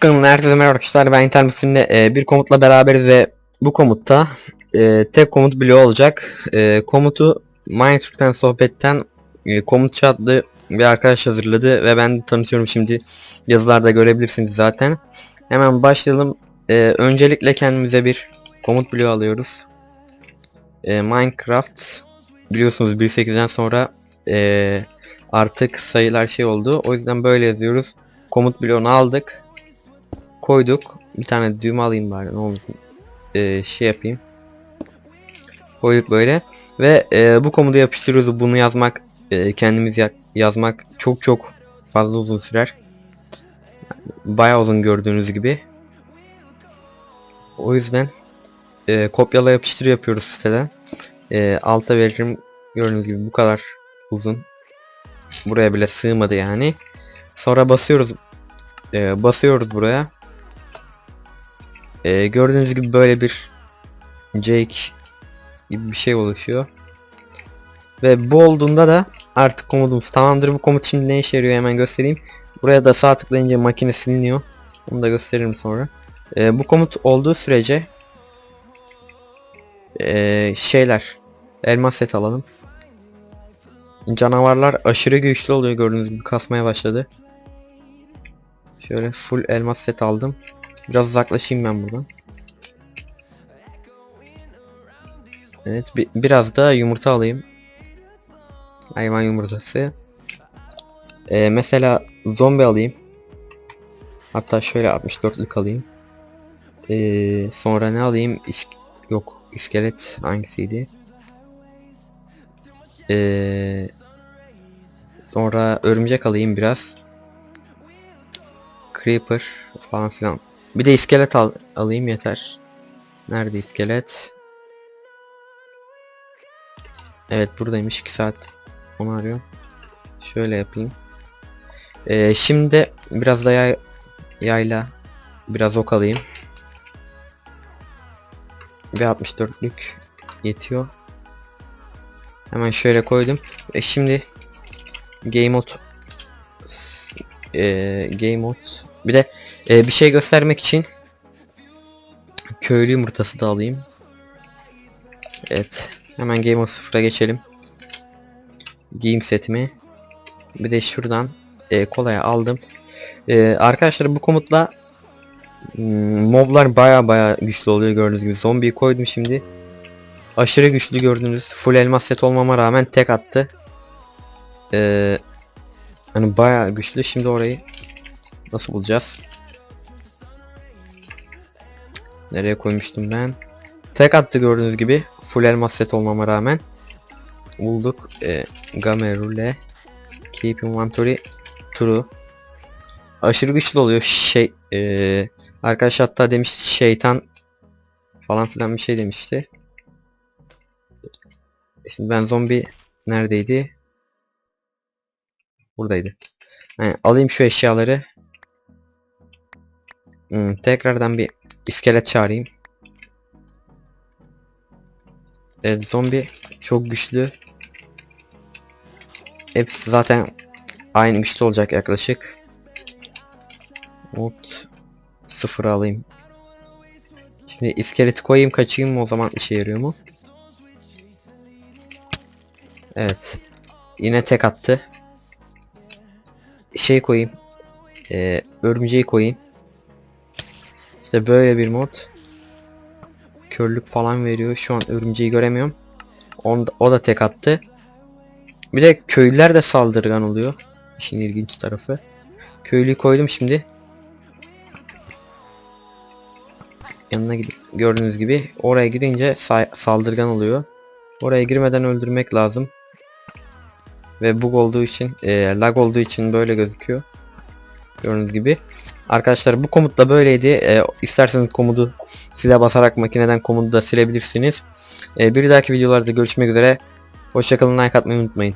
Kanalına herkese merhaba arkadaşlar ben internet e, bir komutla beraberiz ve bu komutta e, tek komut bloğu olacak. E, komutu Minecraft'ten sohbetten e, komut adlı bir arkadaş hazırladı ve ben tanıtıyorum şimdi yazılarda görebilirsiniz zaten. Hemen başlayalım. E, öncelikle kendimize bir komut bloğu alıyoruz. E, Minecraft biliyorsunuz 1.8'den sonra e, artık sayılar şey oldu. O yüzden böyle yazıyoruz. Komut bloğunu aldık. Koyduk. Bir tane düğme alayım bari ne olur. Ee, şey yapayım. Koyduk böyle. Ve e, bu komutu yapıştırıyoruz. Bunu yazmak e, kendimiz ya- yazmak çok çok fazla uzun sürer. Bayağı uzun gördüğünüz gibi. O yüzden e, kopyala yapıştır yapıyoruz siteden. E, alta veririm. Gördüğünüz gibi bu kadar uzun. Buraya bile sığmadı yani. Sonra basıyoruz. e, basıyoruz buraya. E, gördüğünüz gibi böyle bir Jake gibi bir şey oluşuyor. Ve bu olduğunda da artık komutumuz tamamdır. Bu komut şimdi ne işe yarıyor hemen göstereyim. Buraya da sağ tıklayınca makine siliniyor. Onu da gösteririm sonra. E, bu komut olduğu sürece e, şeyler elmas set alalım. Canavarlar aşırı güçlü oluyor gördüğünüz gibi kasmaya başladı. Şöyle full elmas set aldım. Biraz uzaklaşayım ben buradan. Evet bi- biraz da yumurta alayım. Hayvan yumurtası. Ee, mesela zombi alayım. Hatta şöyle 64'lük alayım. Ee, sonra ne alayım? İsk Yok iskelet hangisiydi? Ee, sonra örümcek alayım biraz. Creeper falan filan. Bir de iskelet al alayım yeter. Nerede iskelet? Evet buradaymış 2 saat. Onu arıyorum. Şöyle yapayım. Ee, şimdi biraz da yay yayla biraz ok alayım. Ve 64'lük yetiyor. Hemen şöyle koydum. Ve şimdi game mode e, game mode bir de e, bir şey göstermek için köylü yumurtası da alayım. Evet. Hemen game mode 0'a geçelim. Giyim setimi. Bir de şuradan e, kolaya aldım. E, arkadaşlar bu komutla hmm, moblar baya baya güçlü oluyor gördüğünüz gibi. Zombiyi koydum şimdi. Aşırı güçlü gördüğünüz full elmas set olmama rağmen tek attı. Ee, hani baya güçlü. Şimdi orayı nasıl bulacağız? Nereye koymuştum ben? Tek attı gördüğünüz gibi. Full elmas set olmama rağmen. Bulduk. Ee, Gamerule. Keep inventory true. Aşırı güçlü oluyor. Şey ee, arkadaş hatta demişti şeytan falan filan bir şey demişti. Şimdi ben zombi neredeydi? Buradaydı. Yani alayım şu eşyaları. Hmm, tekrardan bir iskelet çağırayım. Evet zombi çok güçlü. Hepsi zaten aynı güçlü olacak yaklaşık. Mod sıfır alayım. Şimdi iskeleti koyayım kaçayım o zaman işe yarıyor mu? Evet. Yine tek attı. Şey koyayım. Ee, örümceği koyayım. İşte böyle bir mod. Körlük falan veriyor. Şu an örümceği göremiyorum. Onda, o da tek attı. Bir de köylüler de saldırgan oluyor. İşin ilginç tarafı. Köylüyü koydum şimdi. Yanına gidip gördüğünüz gibi oraya girince sa- saldırgan oluyor. Oraya girmeden öldürmek lazım. Ve bug olduğu için, e, lag olduğu için böyle gözüküyor. Gördüğünüz gibi. Arkadaşlar bu komut da böyleydi. E, isterseniz komutu sile basarak makineden komutu da silebilirsiniz. E, bir dahaki videolarda görüşmek üzere. Hoşçakalın like atmayı unutmayın.